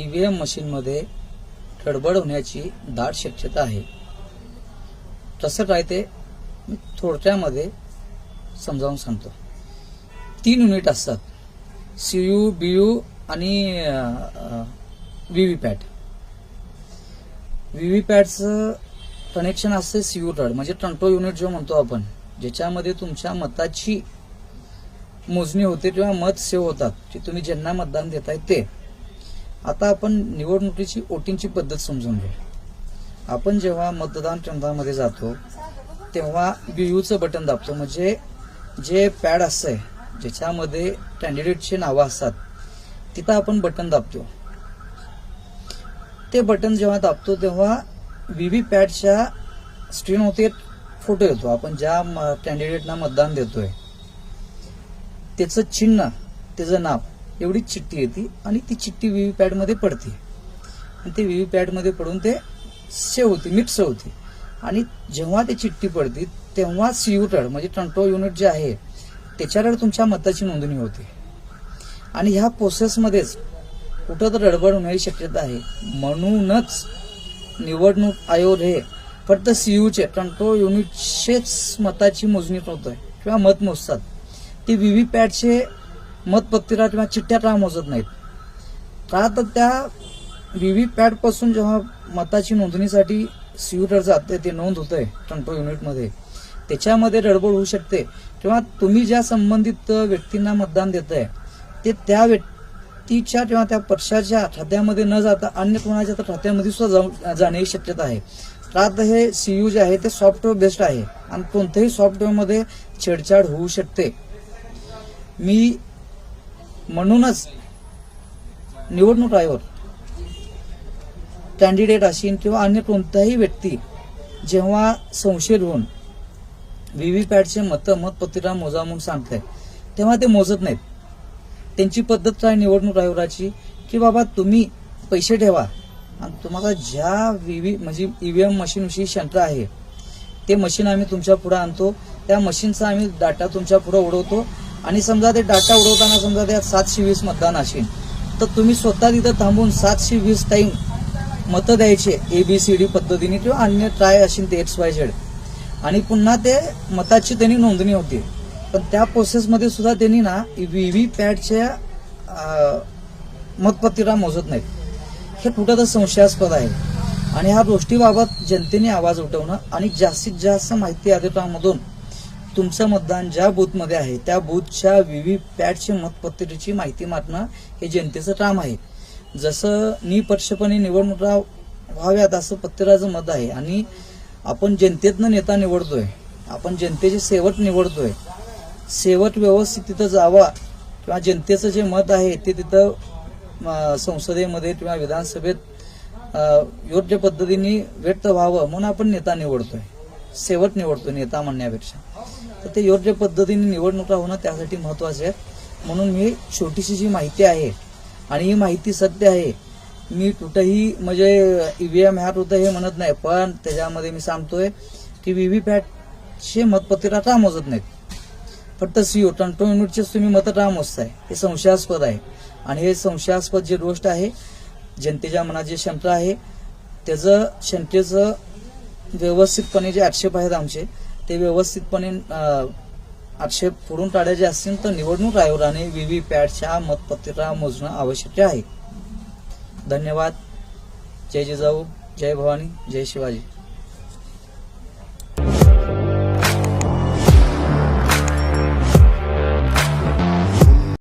EVM मशीनमध्ये गडबड होण्याची दाट शक्यता आहे. तसं काय ते मी थोडक्यामध्ये समजावून सांगतो. तीन युनिट असतात. सी यू बी यू आणि V V PAT V V पॅटचं connection असते सी यू टड म्हणजे टंटो युनिट जो म्हणतो आपण ज्याच्यामध्ये तुमच्या मताची मोजणी होते किंवा मत सेव्ह होतात की तुम्ही ज्यांना मतदान देताय ते. आता आपण निवडणुकीची वोटिंगची पद्धत समजून घेऊ. आपण जेव्हा मतदान केंद्रामध्ये जातो तेव्हा बीयूचं बटन दाबतो म्हणजे जे पॅड असतंय ज्याच्यामध्ये कॅन्डिडेटची नावं असतात तिथं आपण बटन दाबतो. ते बटन जेव्हा दाबतो तेव्हा व्ही व्ही पॅडच्या स्क्रीनवरती एक फोटो येतो. आपण ज्या कॅन्डिडेटना मतदान देतोय त्याचं चिन्ह त्याचं नाव एवढीच चिठ्ठी येते आणि ती चिठ्ठी व्ही व्ही पॅडमध्ये पडते. आणि ते व्ही व्ही पॅडमध्ये पडून ते सेव्ह होते मिक्स होते. आणि जेव्हा ते चिठ्ठी पडते तेव्हा सीयूटड म्हणजे कंट्रोल युनिट जे आहे त्याच्यावर तुमच्या मताची नोंदणी होते. आणि ह्या प्रोसेसमध्येच कुठं तर गडबड होण्याची शक्यता आहे. म्हणूनच निवडणूक आयोग हे फक्त सीयूचे कंट्रोल युनिटचेच मताची मोजणी करतोय. किंवा मत मोजतात. ते व्ही व्ही पॅडचे मतपत्रिका किंवा चिठ्ठ्या का मोजत नाहीत. का तर त्या व्ही व्ही पॅडपासून जेव्हा मताची नोंदणीसाठी सीयूटर जाते ते नोंद होतंय कंट्रोल युनिटमध्ये त्याच्यामध्ये गडबड होऊ शकते. किंवा तुम्ही ज्या संबंधित व्यक्तींना मतदान देताय ते त्या व्यक्तीच्या किंवा त्या पक्षाच्या खात्यामध्ये न जाता अन्य कोणाच्या तर खात्यामध्ये सुद्धा जाऊ जाण्याची शक्यता आहे. का तर हे सीयू जे आहे ते सॉफ्टवेअर बेस्ड आहे. आणि कोणत्याही सॉफ्टवेअरमध्ये छेडछाड होऊ शकते. मी म्हणूनच निवडणूक आयोग कॅन्डिडेट असेल किंवा अन्य कोणताही व्यक्ती जेव्हा संशय होऊन व्ही पॅटचे मतं मतपत्रिका मोजा म्हणून आहे तेव्हा ते मोजत नाहीत. त्यांची पद्धत काय निवडणूक आयोगाची? की बाबा तुम्ही पैसे ठेवा आणि तुम्हाला ज्या व्ही म्हणजे ईव्हीएम मशीनविषयी शंका आहे ते मशीन आम्ही तुमच्यापुढे आणतो. त्या मशीनचा आम्ही डाटा तुमच्यापुढे उडवतो. आणि समजा ते डाटा उडवताना समजा त्यात सातशे वीस मतदान असेल तर तुम्ही स्वतः तिथं थांबून सातशे वीस टाईम मतं द्यायचे ए बी सी डी पद्धतीने किंवा अन्य ट्राय असेल ते एक्स वाय झेड आणि पुन्हा ते मताची त्यांनी नोंदणी होती. पण त्या प्रोसेसमध्ये सुद्धा त्यांनी ना व्ही व्ही पॅडच्या मतपत्रिका मोजत नाहीत. हे कुठं तर संशयास्पद आहे. आणि ह्या गोष्टीबाबत जनतेने आवाज उठवणं आणि जास्तीत जास्त माहिती अधिकारामधून तुमचं मतदान ज्या बूथमध्ये आहे त्या बूथच्या व्ही व्ही पॅडची मतपत्रिकेची माहिती मागणं हे जनतेचं काम आहे. जसं निपक्षपणे निवडणुका व्हाव्यात असं पत्रिकाचं मत आहे आणि आपण जनतेतनं नेता निवडतोय आपण जनतेचे सेवट निवडतोय सेवट व्यवस्थित तिथं जावा किंवा जनतेचं जे मत आहे ते तिथं संसदेमध्ये किंवा विधानसभेत योग्य पद्धतीने व्यक्त व्हावं म्हणून आपण नेता निवडतोय. सेवक निवडतो नेता म्हणण्यापेक्षा. तर ते योग्य पद्धतीने निवडणुका होणं त्यासाठी महत्त्वाचे आहे. म्हणून मी छोटीशी जी माहिती आहे आणि ही माहिती सत्य आहे मी कुठंही म्हणजे ईव्हीएम ह्यात होतं हे म्हणत नाही पण त्याच्यामध्ये मी सांगतोय की व्हीव्हीपॅटचे पॅटचे मतपत्रिका का मोजत नाहीत? फक्त सीओ कंट्रोल युनिटचेच तुम्ही मतं का मोजताय? हे संशयास्पद आहे. आणि हे संशयास्पद जे गोष्ट आहे जनतेच्या मनात जे शंका आहे त्याचं शंकेचं व्यवस्थितपणे जे आक्षेप आहेत आमचे ते व्यवस्थितपणे आक्षेप फोडून काढायचे असतील तर निवडणूक आयोगाने व्हीव्हीपॅटच्या मतपत्रिका मोजणं आवश्यक आहे. धन्यवाद. जय जिजाऊ. जय भवानी. जय शिवाजी.